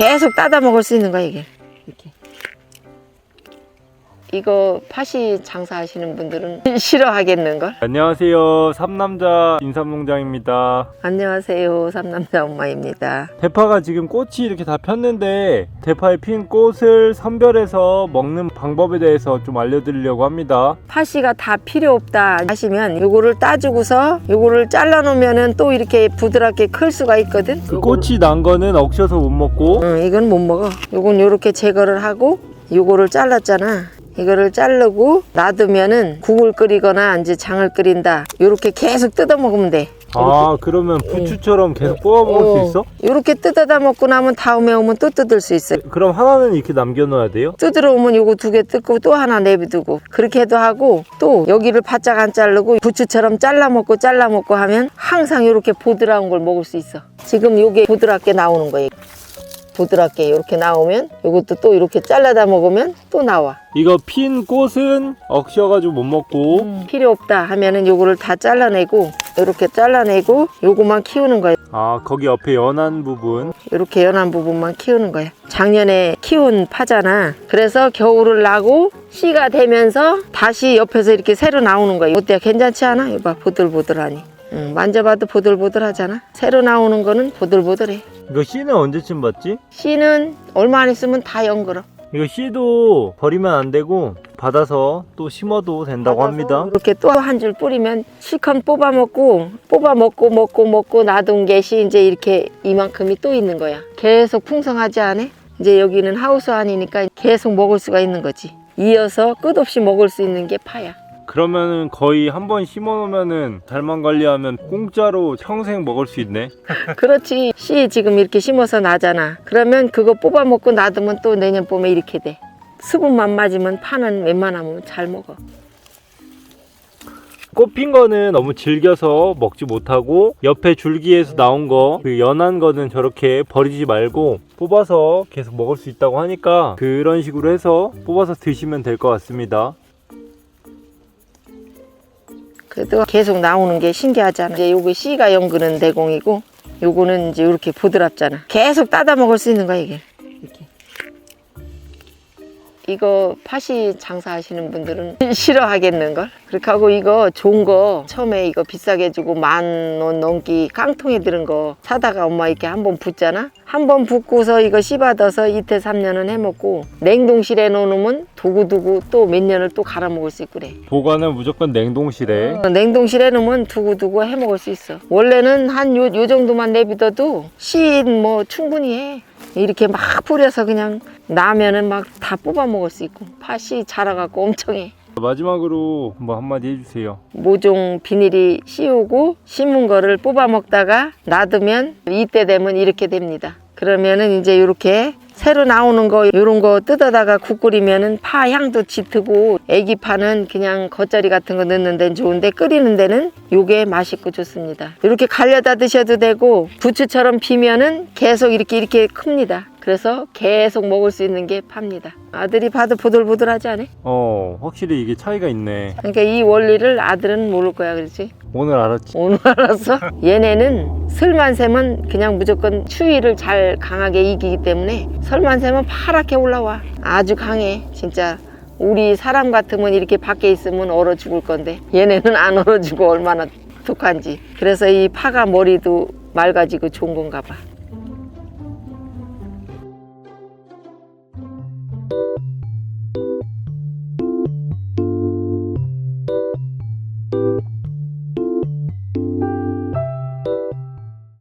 계속 따다 먹을 수 있는 거야 이게. 이렇게. 이거 팥이 장사하시는 분들은 싫어하겠는걸? 안녕하세요. 삼남자 인삼농장입니다. 안녕하세요. 삼남자 엄마입니다. 대파가 지금 꽃이 이렇게 다 폈는데 대파에 핀 꽃을 선별해서 먹는 방법에 대해서 좀 알려드리려고 합니다. 파시가 다 필요 없다 하시면 요거를 따주고서 요거를 잘라 놓으면은 또 이렇게 부드럽게 클 수가 있거든. 그 꽃이 난 거는 억셔서 못 먹고 응, 이건 못 먹어. 요건 요렇게 제거를 하고 요거를 잘랐잖아. 이거를 자르고 놔두면은 국을 끓이거나 이제 장을 끓인다. 요렇게 계속 뜯어 먹으면 돼. 아 그러면 부추처럼 계속 뽑아 먹을 어, 수 있어? 요렇게 뜯어다 먹고 나면 다음에 오면 또 뜯을 수 있어. 그럼 하나는 이렇게 남겨놔야 돼요? 뜯으러 오면 요거 두 개 뜯고 또 하나 내비두고 그렇게도 하고 또 여기를 바짝 안 자르고 부추처럼 잘라 먹고 잘라 먹고 하면 항상 요렇게 보드라운 걸 먹을 수 있어. 지금 요게 보드랍게 나오는 거예요. 보드랍게 이렇게 나오면 요것도 또 이렇게 잘라다 먹으면 또 나와. 이거 핀 꽃은 억셔가지고 못 먹고 필요 없다 하면은 요거를 다 잘라내고 이렇게 잘라내고 요거만 키우는 거예요. 아 거기 옆에 연한 부분 이렇게 연한 부분만 키우는 거예요. 작년에 키운 파잖아. 그래서 겨울을 나고 씨가 되면서 다시 옆에서 이렇게 새로 나오는 거예요. 어때? 괜찮지 않아? 이봐 보들보들하니. 응, 만져봐도 보들보들하잖아. 새로 나오는 거는 보들보들해. 이거 씨는 언제쯤 받지? 씨는 얼마 안 있으면 다 연거려. 이거 씨도 버리면 안 되고 받아서 또 심어도 된다고 합니다. 이렇게 또 한 줄 뿌리면 실컷 뽑아 먹고 뽑아 먹고 먹고 먹고 놔둔 get이 이제 이렇게 이만큼이 또 있는 거야. 계속 풍성하지 않아? 이제 여기는 하우스 안이니까 계속 먹을 수가 있는 거지. 이어서 끝없이 먹을 수 있는 게 파야. 그러면은 거의 한 번 심어 놓으면은 잘만 관리하면 공짜로 평생 먹을 수 있네. 그렇지. 씨 지금 이렇게 심어서 나잖아. 그러면 그거 뽑아 먹고 놔두면 또 내년 봄에 이렇게 돼. 수분만 맞으면 파는 웬만하면 잘 먹어. 꽃핀 거는 너무 질겨서 먹지 못하고 옆에 줄기에서 나온 거, 그 연한 거는 저렇게 버리지 말고 뽑아서 계속 먹을 수 있다고 하니까 그런 식으로 해서 뽑아서 드시면 될 것 같습니다. 그래도 계속 나오는 게 신기하잖아. 이제 요거 씨가 연그는 대공이고 요거는 이제 이렇게 부드럽잖아. 계속 따다 먹을 수 있는 거야 이게. 이거 팥이 장사하시는 분들은 싫어하겠는걸? 그렇게 하고 이거 좋은 거 처음에 이거 비싸게 주고 만 원 넘기 깡통에 들은 거 사다가 엄마 이렇게 한 번 붓잖아? 한 번 붓고서 이거 씨받아서 이태 삼년은 해먹고 냉동실에 넣어놓으면 두고두고 또 몇 년을 또 갈아 먹을 수 있고 그래. 보관은 무조건 냉동실에 어, 냉동실에 넣으면 두고두고 해 먹을 수 있어. 원래는 한 요 요 정도만 내비둬도 씨뭐 충분히 해. 이렇게 막 뿌려서 그냥 나면은 막 다 뽑아 먹을 수 있고 팥이 자라갖고 엄청 해. 마지막으로 한번 한마디 해주세요. 모종 비닐이 씌우고 심은 거를 뽑아 먹다가 놔두면 이때 되면 이렇게 됩니다. 그러면은 이제 이렇게 새로 나오는 거 이런 거 뜯어다가 국 끓이면은 파 향도 짙고 애기 파는 그냥 겉절이 같은 거 넣는 데는 좋은데 끓이는 데는 요게 맛있고 좋습니다. 이렇게 갈려다 드셔도 되고 부추처럼 비면은 계속 이렇게 이렇게 큽니다. 그래서 계속 먹을 수 있는 게 팝니다. 아들이 봐도 보들보들하지 않아? 어, 확실히 이게 차이가 있네. 그러니까 이 원리를 아들은 모를 거야, 그렇지? 오늘 알았지? 오늘 알았어? 얘네는 설만샘은 그냥 무조건 추위를 잘 강하게 이기기 때문에 설만샘은 파랗게 올라와. 아주 강해, 진짜. 우리 사람 같으면 이렇게 밖에 있으면 얼어 죽을 건데 얘네는 안 얼어 죽고 얼마나 독한지. 그래서 이 파가 머리도 맑아지고 좋은 건가 봐.